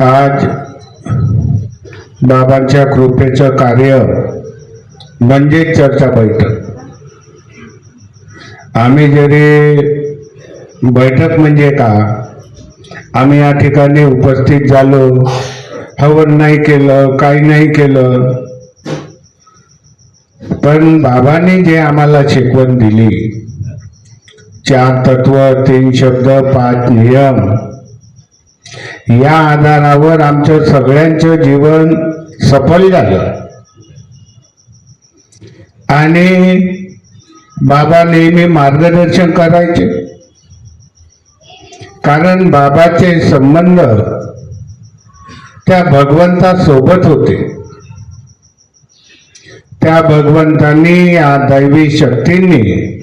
आज बाबांच्या कृपेचं कार्य म्हणजे चर्चा बैठक. आम्ही जरी बैठक म्हणजे का आम्ही या ठिकाणी उपस्थित झालो हवन नाही केलं काही नाही केलं पण बाबांनी जे आम्हाला शिकवण दिली चार तत्व तीन शब्द पाच नियम या आधारावर आमचं सगळ्यांचं जीवन सफल झालं. आणि बाबा नेहमी मार्गदर्शन करायचे. कारण बाबाचे संबंध त्या भगवंता सोबत होते. त्या भगवंतांनी या दैवी शक्तींनी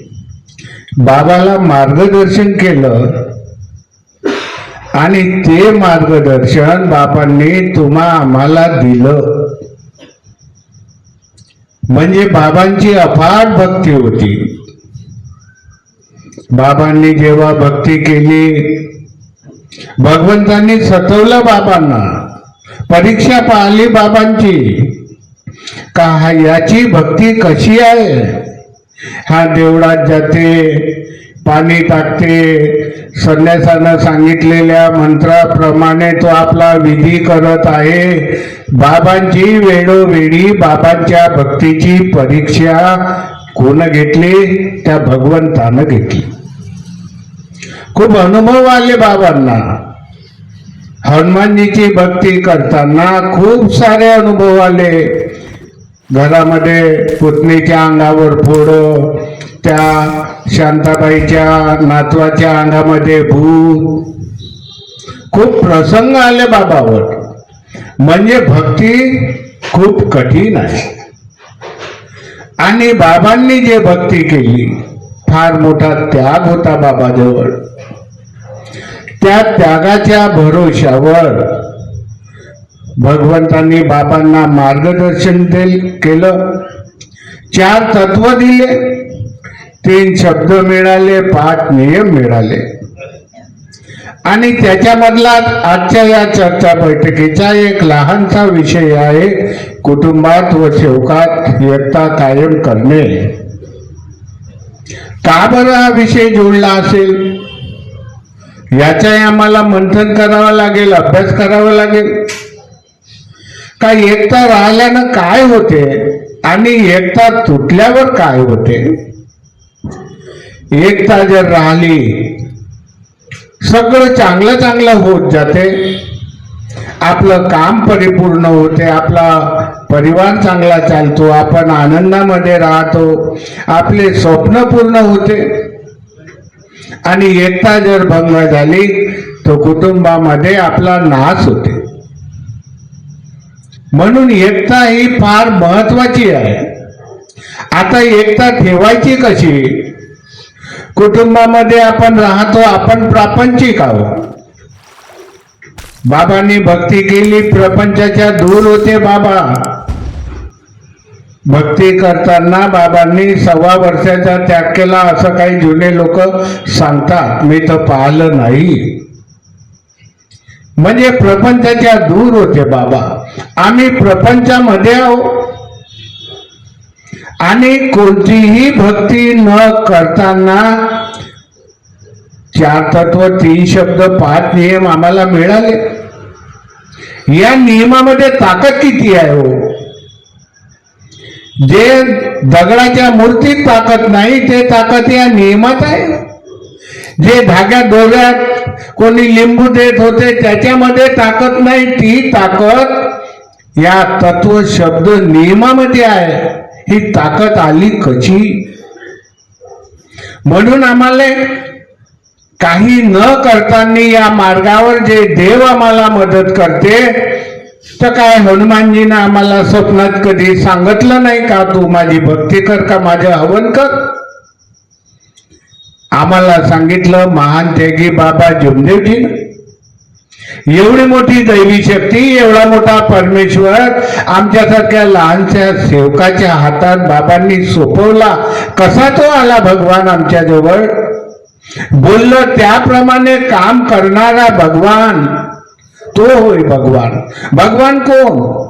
बाबाला मार्गदर्शन केलं. आणि ते मार्गदर्शन बाबांनी तुम्हा आम्हाला दिलं. म्हणजे बाबांची अफाट भक्ती होती. बाबांनी जेव्हा भक्ती केली भगवंतांनी सतवलं बाबांना. परीक्षा पाहिली बाबांची. का याची भक्ती कशी आहे? हा देवळात जाते पाणी टाकते. संन्यासानं सांगितलेल्या मंत्राप्रमाणे तो आपला विधी करत आहे. बाबांची वेळोवेळी बाबांच्या भक्तीची परीक्षा कोण घेतली? त्या भगवंतानं घेतली. खूप अनुभव आले बाबांना. हनुमानजीची भक्ती करताना खूप सारे अनुभव आले. घरामध्ये पुतणीच्या अंगावर फोड त्या शांताबाईच्या नातवाच्या अंगामध्ये भूत खूप प्रसंग आले बाबावर. म्हणजे भक्ती खूप कठीण आहे. आणि बाबांनी जे भक्ती केली फार मोठा त्याग होता बाबाजवळ. त्या त्यागाच्या भरोशावर भगवंतांनी बाबांना मार्गदर्शन केलं. चार तत्व दिले. तीन शब्द मिळाले पाच नियम मिळाले. आणि त्याच्यामधला आजच्या या चर्चा बैठकीचा एक लहानसा विषय आहे कुटुंबात व सेवकात एकता कायम करणे. का बरं हा विषय जोडला असेल? याचाही आम्हाला मंथन करावं लागेल अभ्यास करावा लागेल. का एकता राहिल्यानं काय होते? आणि एकता तुटल्यावर काय होते? एकता जर राहिली सगळं चांगलं चांगलं होत जाते. आपलं काम परिपूर्ण होते आपला परिवार चांगला चालतो आपण आनंदामध्ये राहतो आपले स्वप्न पूर्ण होते. आणि एकता जर भंग झाली तर कुटुंबामध्ये आपला नाश होते. म्हणून एकता ही फार महत्वाची आहे. आता एकता ठेवायची कशी? कुटुंबामध्ये आपण राहतो आपण प्रापंचिक आहोत. बाबांनी भक्ती केली प्रपंचाच्या दूर होते बाबा. भक्ती करताना बाबांनी सव्वा वर्षाचा त्याग केला असं काही जुने लोक सांगतात. मी तर पाहिलं नाही. म्हणजे प्रपंचाच्या दूर होते बाबा. आम्ही प्रपंचामध्ये आहोत. आणि कोणतीही भक्ती न करताना चार तत्व तीन शब्द पाच नियम आम्हाला मिळाले. या नियमामध्ये ताकद किती आहे हो? जे दगडाच्या मूर्तीत ताकद नाही ते ताकद या नियमात आहे. जे धाग्या दोऱ्यात कोणी लिंबू देत होते त्याच्यामध्ये ताकद नाही ती ताकद या तत्व शब्द नियमामध्ये आहे. ही ताकद आली कशी? म्हणून आम्हाला काही न करताना या मार्गावर जे देव आम्हाला मदत करते तर काय हनुमानजीनं आम्हाला स्वप्नात कधी सांगितलं नाही का तू माझी भक्ती कर का माझं हवन कर? आम्हाला सांगितलं महान त्यागी बाबा जुमदेवजीनं एवढी मोठी दैवी शक्ती एवढा मोठा परमेश्वर आमच्यासारख्या लहानशा सेवकाच्या हातात बाबांनी सोपवला. कसा तो आला भगवान आमच्या जवळ? त्याप्रमाणे काम करणारा भगवान. तो होय भगवान. भगवान कोण?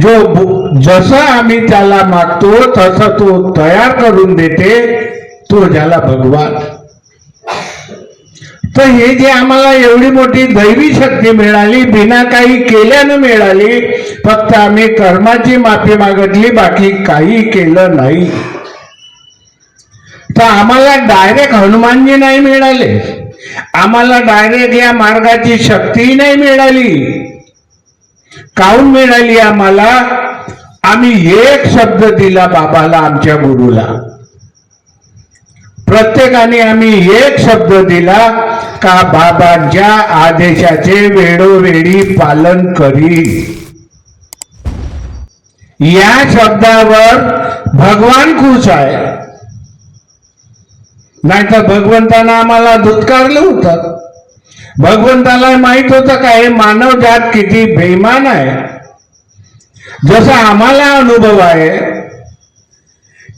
जो जसं आम्ही त्याला मागतो तसं तो तयार करून देते तो ज्याला भगवान. तर हे जे आम्हाला एवढी मोठी दैवी शक्ती मिळाली बिना काही केल्यानं मिळाली फक्त आम्ही कर्माची माफी मागितली बाकी काही केलं नाही. तर आम्हाला डायरेक्ट हनुमानजी नाही मिळाले. आम्हाला डायरेक्ट या मार्गाची शक्ती नाही मिळाली. काऊन मिळाली आम्हाला? आम्ही एक शब्द दिला बाबाला आमच्या गुरुला. प्रत्येकाने आम्ही एक शब्द दिला का बाबांच्या आदेशाचे वेळोवेळी पालन करी या शब्दावर भगवान खुश आहे. नाहीतर भगवंतानं आम्हाला धुतकारलं होतं. भगवंताला माहीत होतं का हे मानव जात किती बेमान आहे. जसा आम्हाला अनुभव आहे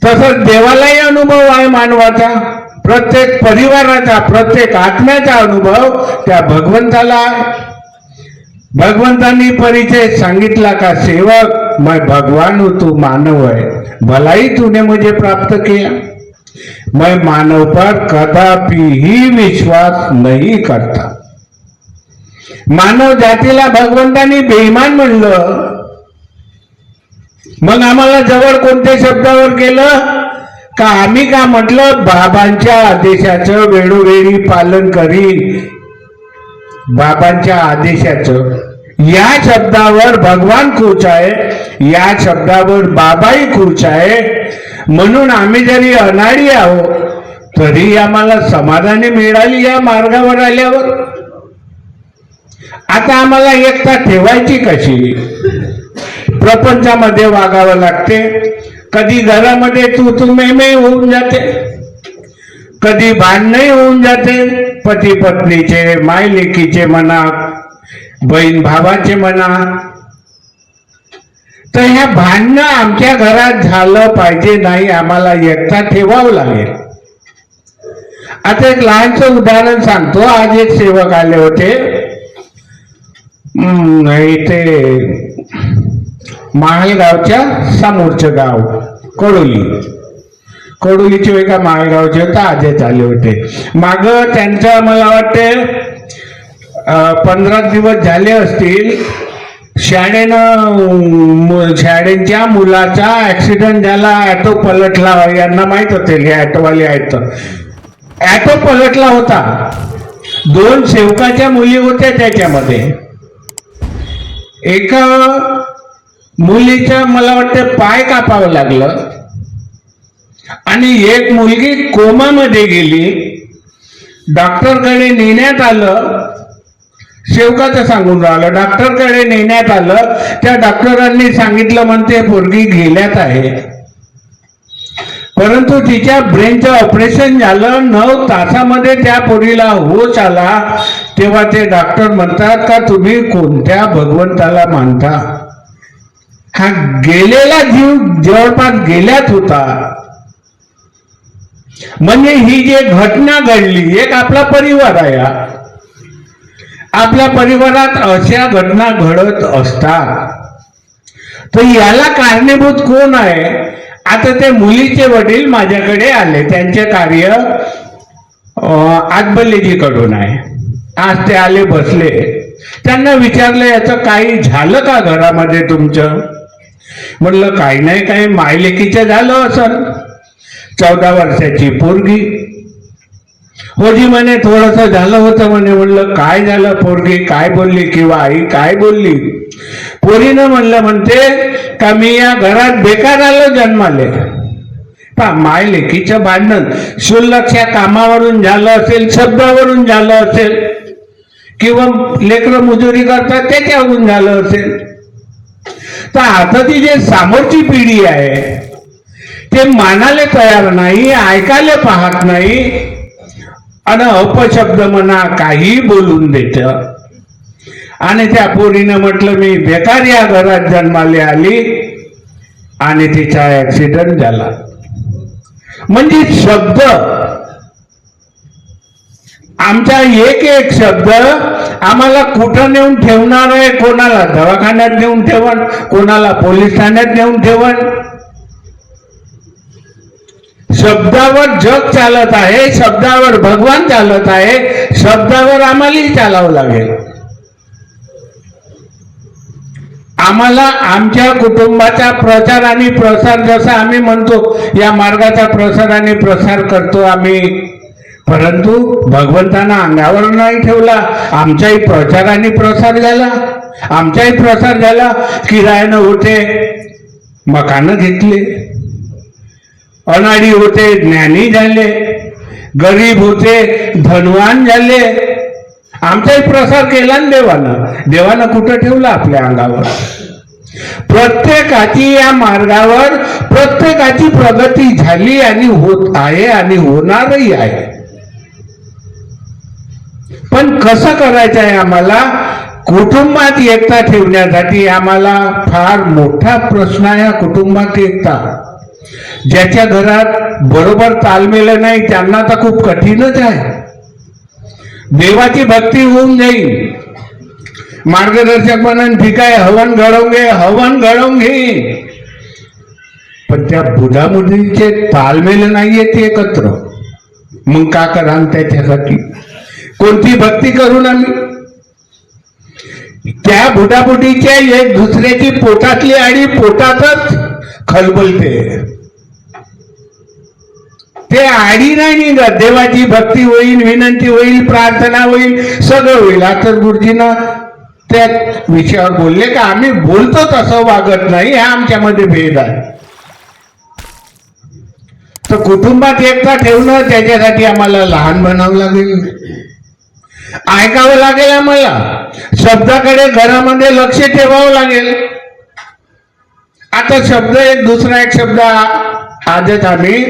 तसंच देवालाही अनुभव आहे मानवाचा. प्रत्येक परिवाराचा प्रत्येक आत्म्याचा अनुभव त्या भगवंताला आहे. भगवंतांनी परिचय सांगितला का सेवक मैं भगवान हो तू मानव है. भलाई तूने मुझे प्राप्त किया. मैं मानव पर कदापि ही विश्वास नहीं करता. मानव जातीला भगवंतांनी बेईमान म्हणलं मग आम्हाला जवळ कोणत्या शब्दावर केलं? का आम्ही का म्हटलं बाबांच्या आदेशाचं वेळोवेळी पालन करी बाबांच्या आदेशाचं. या शब्दावर भगवान खुश आहे या शब्दावर बाबाही खुश आहे. म्हणून आम्ही जरी अनाडी आहोत तरी आम्हाला समाधानी मिळाली या मार्गावर आल्यावर. आता आम्हाला एकता ठेवायची कशी? प्रपंचामध्ये वागावं लागते. कधी घरामध्ये तू तू मे होऊन जाते. कधी भांडणही होऊन जाते. पती पत्नीचे माय लेकीचे म्हणा बहीण भावाचे म्हणा. तर ह्या भांडणं आमच्या घरात झालं पाहिजे नाही आम्हाला एकता ठेवावं लागेल. आता एक लहानच उदाहरण सांगतो. आज एक सेवक आले होते. इथे माळेगावच्या समोरचं गाव कडोली कडोलीचे एका माळेगावचे होते आजच आले होते. माग त्यांचं मला वाटते पंधरा दिवस झाले असतील शाळेनं शाळेच्या मुलाचा ऍक्सिडेंट झाला ऍटो पलटला यांना माहीत होते हे ऍटोवाले आहेत. ऍटो पलटला होता. दोन सेवकाच्या मुली होत्या त्याच्यामध्ये. एका मुलीचं मला वाटतं पाय कापावं लागलं. आणि एक मुलगी कोमामध्ये गेली. डॉक्टरकडे नेण्यात आलं. शेवकाचं सांगून राहिलं. डॉक्टरकडे नेण्यात आलं. त्या डॉक्टरांनी सांगितलं म्हणते पोरगी गेल्यात आहे. परंतु तिच्या ब्रेनचं ऑपरेशन झालं. नऊ तासामध्ये त्या पोरीला होश आला. तेव्हा ते डॉक्टर म्हणतात का तुम्ही कोणत्या भगवंताला मानता? हा गेलेला जीव जवळपास गेल्यात होता. म्हणजे ही जी घटना घडली एक आपला परिवार आहे हा. आपल्या परिवारात अशा घटना घडत असतात. तर याला कारणीभूत कोण आहे? आता ते मुलीचे वडील माझ्याकडे आले. त्यांचे कार्य आजबल्लेजीकडून आहे. आज ते आले बसले. त्यांना विचारलं याचं काही झालं का घरामध्ये तुमचं? म्हणलं काही नाही काही मायलेकीचं झालं असं. चौदा वर्षाची पोरगी. होजी म्हणे थोडस झालं होतं म्हणे. म्हणलं काय झालं पोरगी? काय बोलली किंवा आई काय बोलली? पोरीनं म्हणलं म्हणते का मी या घरात बेकार आलो जन्माले? पा माय लेकीचं भांडण शुल्लक्ष कामावरून झालं असेल शब्दावरून झालं असेल किंवा लेकरं मजुरी करतात त्याच्यावरून झालं असेल तर आता ती जे समोरची पिढी आहे ते मानाले तयार नाही ऐकायला पाहत नाही आणि अपशब्द म्हणा काही बोलून देत. आणि त्या पोरीनं म्हटलं मी बेकार या घरात जन्माले आली आणि तिचा ऍक्सिडेंट झाला. म्हणजे शब्द आमचा एक एक शब्द आम्हाला कुठं नेऊन ठेवणार आहे? कोणाला दवाखान्यात नेऊन ठेवण? कोणाला पोलीस ठाण्यात नेऊन ठेवण? शब्दावर जग चालत आहे शब्दावर भगवान चालत आहे शब्दावर आम्हालाही चालावं लागेल. आम्हाला आमच्या कुटुंबाचा प्रचार आणि प्रसार जसा आम्ही म्हणतो या मार्गाचा प्रसार आणि प्रसार करतो आम्ही. परंतु भगवंतांना अंगावर नाही ठेवला. आमच्याही प्रचार प्रसार झाला. आमचाही प्रसार झाला. किरायानं होते मकानं घेतले. अनाडी होते ज्ञानी झाले. गरीब होते धनवान झाले. आमचाही प्रसार केला ना देवानं. देवानं कुठं ठेवला आपल्या अंगावर? प्रत्येकाची या मार्गावर प्रत्येकाची प्रगती झाली आणि होत आहे आणि होणारही आहे. पण कसं करायचं आहे आम्हाला? कुटुंबात एकता ठेवण्यासाठी आम्हाला फार मोठा प्रश्न आहे कुटुंबात एकता. ज्याच्या घरात बरोबर तालमेल नाही त्यांना तर खूप कठीणच आहे. देवाची भक्ती होऊन जाईल. मार्गदर्शक म्हणून ठीक आहे हवन घडवून घे हवन घडवून घे. पण त्या बुधामुलीचे तालमेल नाहीये ते एकत्र. मग का करा त्याच्यासाठी? कोणती भक्ती करून आम्ही त्या बुटाबुटीच्या एक दुसऱ्याची पोटातली आणि पोटातच खलबलते. ते आडी नाही निघत. देवाची भक्ती होईल विनंती होईल प्रार्थना होईल सगळं होईल. आता गुरुजीनं त्या विषयावर बोलले का आम्ही बोलतो तसं वागत नाही हा आमच्यामध्ये भेद आहे. तर कुटुंबात एकता ठेवणं त्याच्यासाठी आम्हाला लहान बनावं लागेल. ऐकावं लागेल आम्हाला. शब्दाकडे घरामध्ये लक्ष ठेवावं लागेल. आता शब्द एक दुसरा एक शब्द आजच आम्ही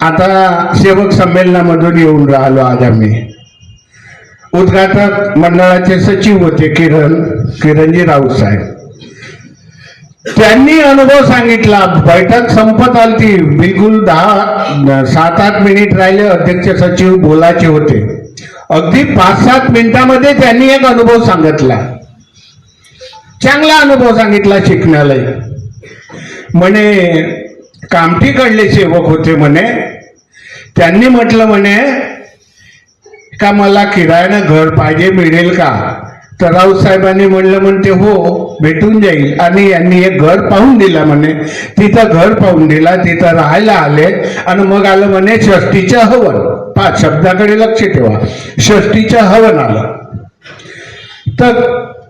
आता सेवक संमेलनामधून येऊन राहिलो आज आम्ही. उद्घाटक मंडळाचे सचिव होते किरण किरणजी राऊत साहेब. त्यांनी अनुभव सांगितला बैठक संपत आलती. बिलकुल दहा सात आठ मिनिट राहिले अध्यक्ष सचिव बोलायचे होते. अगदी पाच सात मिनिटामध्ये त्यांनी एक अनुभव सांगितला. चांगला अनुभव सांगितला शिकण्याला म्हणे कामठीकडले सेवक होते म्हणे. त्यांनी म्हटलं म्हणे का मला किरायानं घर पाहिजे मिळेल का? तर राऊसाहेबांनी म्हणलं म्हणते हो भेटून जाईल. आणि यांनी एक घर पाहून दिलं म्हणे. तिथं घर पाहून दिला तिथं राहायला आले आणि मग आलं म्हणे षष्टीचं हवन. पाच शब्दाकडे लक्ष ठेवा. षष्टीच्या हवन आलं तर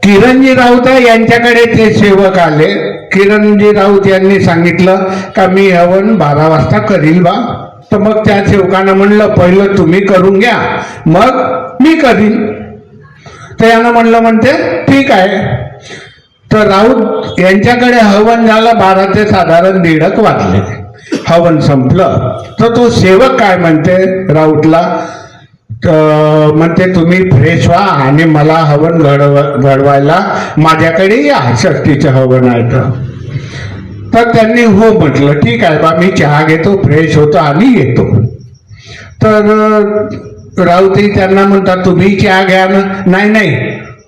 किरणजी राऊत यांच्याकडे ते सेवक आले. किरणजी राऊत यांनी सांगितलं का मी हवन बारा वाजता करील बा? तर मग त्या सेवकानं म्हणलं पहिलं तुम्ही करून घ्या मग मी करीन. तर यानं म्हणलं म्हणते ठीक आहे. तर राऊत यांच्याकडे हवन झालं बारा ते साधारण दीडक वाजले. हवन संपलं. तर तो सेवक काय म्हणते? राऊतला म्हणते तुम्ही फ्रेश व्हा आणि मला हवन घडव घडवायला माझ्याकडे या शक्तीचं हवन आहे तर. त्यांनी हो म्हटलं ठीक आहे बा मी चहा घेतो फ्रेश होतो आणि येतो. तर राऊतही त्यांना म्हणतात तुम्ही चहा घ्या ना. नाही नाही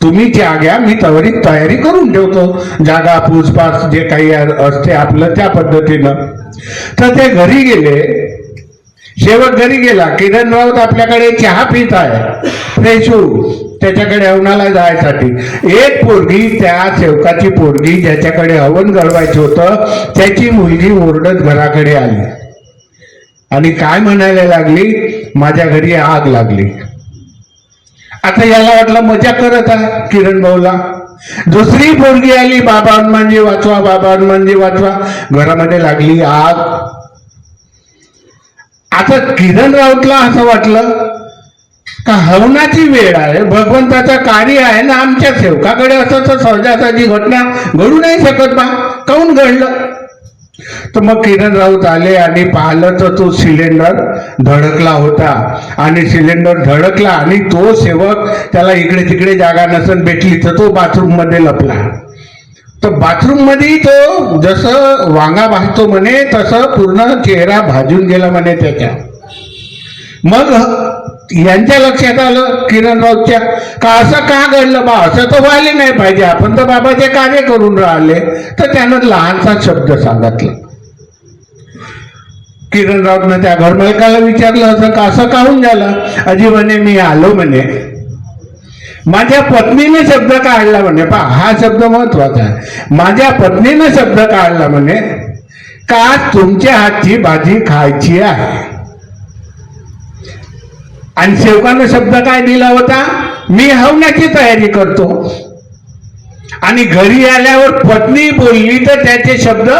तुम्ही चहा घ्या मी तवरीत तयारी करून ठेवतो. जागा पूजपास जे काही असते आपलं त्या पद्धतीनं. तर ते घरी गेले. शेवट घरी गेला. किरण राऊत आपल्याकडे चहा पित आहे. फ्रेश त्याच्याकडे हवनाला जायसाठी. एक पोरगी त्या सेवकाची पोरगी ज्याच्याकडे हवन घडवायचं होतं त्याची मुलगी ओरडत घराकडे आली. आणि काय म्हणायला लागली? माझ्या घरी आग लागली. आता याला वाटलं मजा करत आहे किरण भाऊला. दुसरी पोरगी आली बाबा हनुमानजी वाचवा बाबा हनुमानजी वाचवा. घरामध्ये लागली आग. आता किरण राऊतला असं वाटलं का हवनाची वेळ आहे भगवंताचं कार्य आहे ना आमच्या सेवकाकडे असं तर सहजासहजी घटना घडू नाही शकत बा. काऊन घडलं? तर मग किरण राऊत आले आणि पाहिलं तर तो सिलेंडर धडकला होता. आणि सिलेंडर धडकला आणि तो सेवक त्याला इकडे तिकडे जागा नसन भेटली तर तो बाथरूममध्ये लपला. तर बाथरूममध्ये तो जसं वांगा भाजतो म्हणे तसं पूर्ण चेहरा भाजून गेला म्हणे त्याच्या. मग यांच्या लक्षात आलं किरण राऊतच्या का असं का घडलं बा? असं तर व्हायला नाही पाहिजे. आपण तर बाबाचे कार्य करून राहिले. तर त्यानं लहानसा शब्द सांगितला. किरण राऊतनं त्या घरमालकाला विचारलं असं का असं काहून झालं? अजी म्हणे मी आलो म्हणे. माझ्या पत्नीने शब्द काढला म्हणे. पा हा शब्द महत्त्वाचा आहे. माझ्या पत्नीने शब्द काढला म्हणे का तुमच्या हातची भाजी खायची आहे? आणि सेवकानं शब्द काय दिला होता? मी हवण्याची तयारी करतो. आणि घरी आल्यावर पत्नी बोलली तर त्याचे शब्द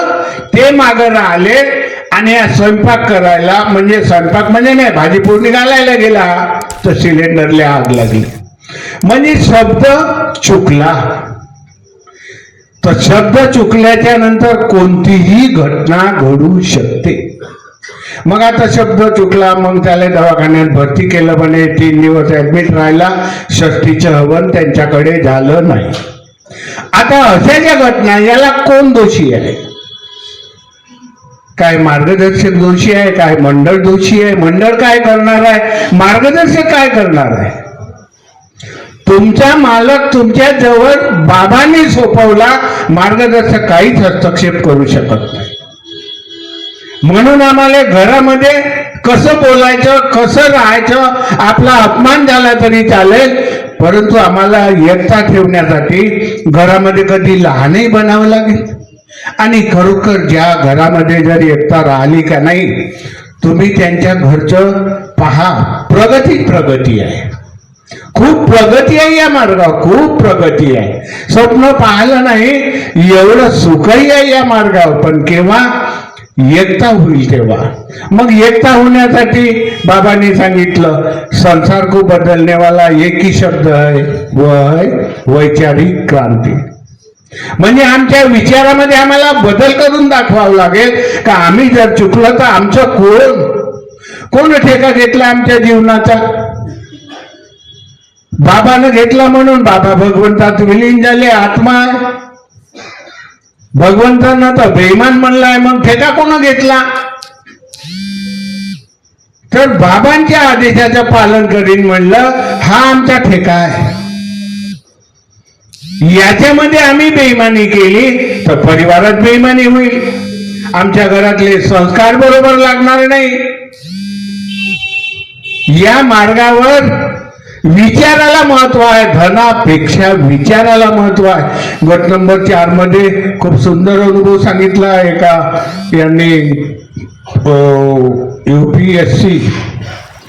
ते मागं राहिले आणि स्वयंपाक करायला म्हणजे स्वयंपाक म्हणजे नाही भाजीपोळी घालायला गेला तर सिलेंडरला आग लागली. म्हणजे शब्द चुकला. तर शब्द चुकल्याच्या नंतर कोणतीही घटना घडू शकते. मग आता शब्द चुकला मग त्याला दवाखान्यात भरती केलं म्हणे. तीन दिवस ऍडमिट राहिला. षष्टीचं हवन त्यांच्याकडे झालं नाही. आता अशा ज्या घटना याला कोण दोषी आहे? काय मार्गदर्शक दोषी आहे? काय मंडळ दोषी आहे? मंडळ काय करणार आहे? मार्गदर्शक काय करणार आहे? तुमचा मालक तुमच्या जवळ बाबांनी सोपवला मार्गदर्शक काहीच हस्तक्षेप करू शकत नाही. म्हणून आम्हाला घरामध्ये कसं बोलायचं कसं राहायचं आपला अपमान झाला तरी चालेल परंतु आम्हाला एकता ठेवण्यासाठी घरामध्ये कधी लहानही बनावं लागेल. आणि खरोखर ज्या घरामध्ये जर एकता राहिली का नाही तुम्ही त्यांच्या घरचं पहा प्रगती प्रगती आहे. खूप प्रगती आहे या मार्गावर खूप प्रगती आहे. स्वप्न पाहिलं नाही एवढं सुखही आहे या मार्गावर पण केव्हा एकता होईल तेव्हा. मग एकता होण्यासाठी बाबांनी सांगितलं संसार को बदलने वाला शब्द आहे वय वैचारिक क्रांती. म्हणजे आमच्या विचारामध्ये आम्हाला बदल करून दाखवावं लागेल का आम्ही जर चुकलं तर आमचं कोण? कोण ठेका घेतला आमच्या जीवनाचा? बाबानं घेतला म्हणून बाबा भगवंतात विलीन झाले आत्मा आहे. भगवंतांना तर बेईमान म्हणलाय मग ठेका कोण घेतला? तर बाबांच्या आदेशाचं पालन करीन म्हणलं हा आमचा ठेका आहे. याच्यामध्ये आम्ही बेईमानी केली तर परिवारात बेईमानी होईल. आमच्या घरातले संस्कार बरोबर लागणार नाही. या मार्गावर विचाराला महत्त्व आहे धनापेक्षा विचाराला महत्त्व आहे. गट नंबर चारमध्ये खूप सुंदर अनुभव सांगितला का? यांनी युपीएससी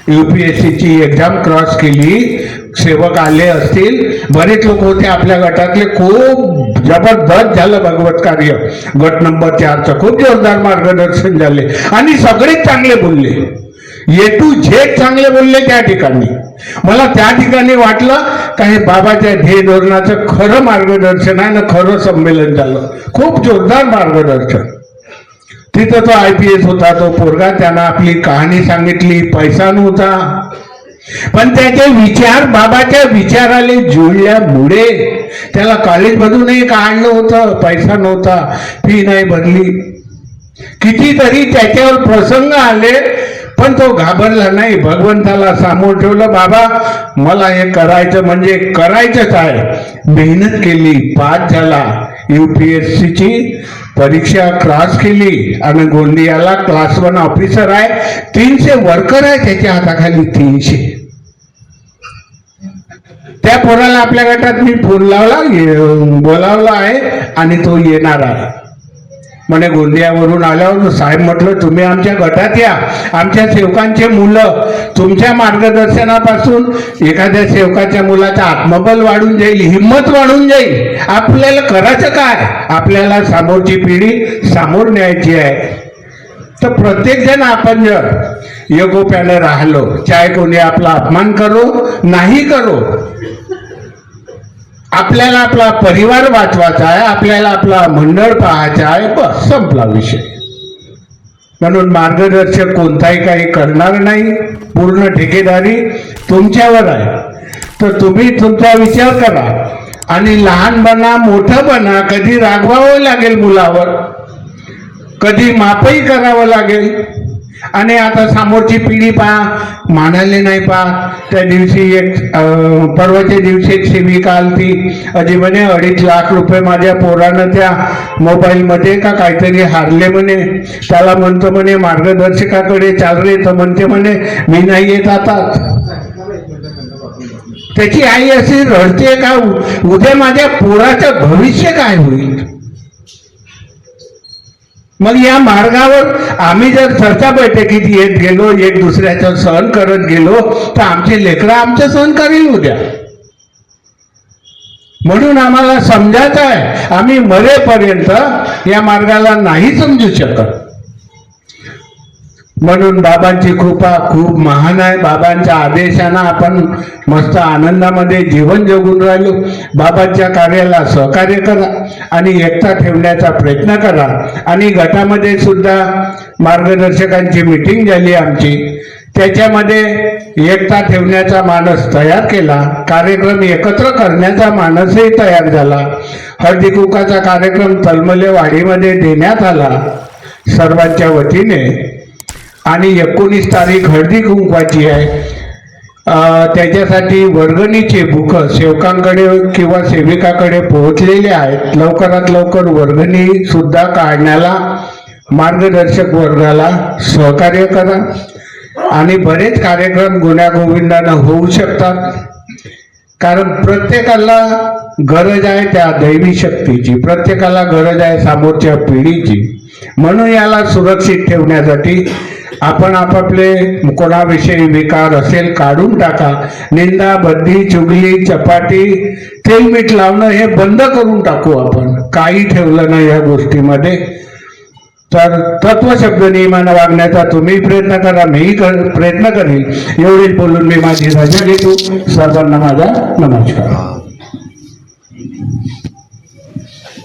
युपीएससीची एक्झाम क्रॉस केली. सेवक आले असतील. बरेच लोक होते आपल्या गटातले. खूप जबरदस्त झालं भगवत कार्य. गट नंबर चारचं खूप जोरदार मार्गदर्शन झाले. आणि सगळेच चांगले बोलले. ए टू झेड चांगले बोलले त्या ठिकाणी. मला त्या ठिकाणी वाटलं का हे बाबाच्या ध्येय धोरणाचं खरं मार्गदर्शन आहे ना खरं संमेलन झालं. खूप जोरदार मार्गदर्शन. तिथं तो आय पी एस होता तो पोरगा त्यानं आपली कहाणी सांगितली पैसा नव्हता. पण त्याचे विचार बाबाच्या विचाराला जुळल्यामुळे त्याला कॉलेजमधूनही काढलं होतं पैसा नव्हता फी नाही भरली. कितीतरी त्याच्यावर प्रसंग आले पण तो घाबरला नाही. भगवंताला सामोर ठेवलं बाबा मला हे करायचं म्हणजे करायचंच आहे. मेहनत केली पास झाला. यूपीएससीची परीक्षा क्रॉस केली आणि गोंदियाला क्लास वन ऑफिसर आहे. तीनशे वर्कर आहे त्याच्या हाताखाली तीनशे. त्या पोराला आपल्या गटात मी फोन लावला बोलावला आहे आणि तो येणार आहे. म्हणे गोंदियावरून आल्यावर साहेब म्हटलं तुम्ही आमच्या गटात या. आमच्या सेवकांचे मुलं तुमच्या मार्गदर्शनापासून एखाद्या सेवकाच्या मुलाचा आत्मबल वाढून जाईल हिंमत वाढून जाईल. आपल्याला करायचं काय? आपल्याला समोरची पिढी समोर न्यायची आहे. तर प्रत्येक जण आपण जर योगोप्याने राहिलो चाहे कोणी आपला अपमान करो नाही करो आपल्याला आपला परिवार वाचवायचा आहे आपल्याला आपला मंडळ पाहायचा आहे बस संपला विषय. म्हणून मार्गदर्शक कोणताही काही करणार नाही पूर्ण ठेकेदारी तुमच्यावर आहे. तर तुम्ही तुमचा विचार करा. आणि लहान बना मोठं बना कधी रागवावं लागेल मुलावर? कधी मापही करावं लागेल? आणि आता समोरची पिढी पहा मानाले नाही पहा त्या दिवशी एक परवाच्या दिवशी एक सेविका आलती अजी म्हणे अडीच लाख रुपये माझ्या पोरानं त्या मोबाईलमध्ये का काहीतरी हारले म्हणे त्याला म्हणतो म्हणे मार्गदर्शकाकडे चाल रे तर म्हणते म्हणे मी नाही येत आता त्याची आई अशी रडते का उद्या माझ्या पोराचं भविष्य काय होईल मग या मार्गावर आम्ही जर चर्चा बैठकीत येत गेलो एक दुसऱ्याचं सहन करत गेलो तर आमचे लेकरं आमचं सहन करील उद्या. म्हणून आम्हाला समजायचं आहे आम्ही मरेपर्यंत या मार्गाला नाही समजू शकत. म्हणून बाबांची कृपा खूप महान आहे. बाबांच्या आदेशानं आपण मस्त आनंदामध्ये जीवन जगून राहिलो. बाबांच्या कार्याला सहकार्य करा आणि एकता ठेवण्याचा प्रयत्न करा. आणि गटामध्ये सुद्धा मार्गदर्शकांची मिटिंग झाली आमची. त्याच्यामध्ये एकता ठेवण्याचा मानस तयार केला. कार्यक्रम एकत्र करण्याचा मानसही तयार झाला. हळदी कुकाचा कार्यक्रम तलमले वाडीमध्ये देण्यात आला. सर्वांच्या वतीने आणि एकोणीस तारीख हळदी कुंकवाची आहे. त्याच्यासाठी वर्गणीचे बुक सेवकांकडे किंवा सेविकाकडे पोहोचलेले आहेत. लवकरात लवकर वर्गणी सुद्धा काढण्याला मार्गदर्शक वर्गाला सहकार्य करा. आणि बरेच कार्यक्रम गुण्यागोविंदानं होऊ शकतात. कारण प्रत्येकाला गरज आहे त्या दैवी शक्तीची. प्रत्येकाला गरज आहे समोरच्या पिढीची. म्हणून याला सुरक्षित ठेवण्यासाठी आपण आपापले कोणाविषयी विकार असेल काढून टाका. निंदा बद्दी चुगली चपाटी तेल मीठ लावणं हे बंद करून टाकू आपण. काही ठेवलं नाही या गोष्टीमध्ये. तर तत्वशब्द नियमानं वागण्याचा तुम्ही प्रयत्न करा मीही कर प्रयत्न करेन. एवढी बोलून मी माझी रजा घेतो. सर्वांना माझा नमस्कार.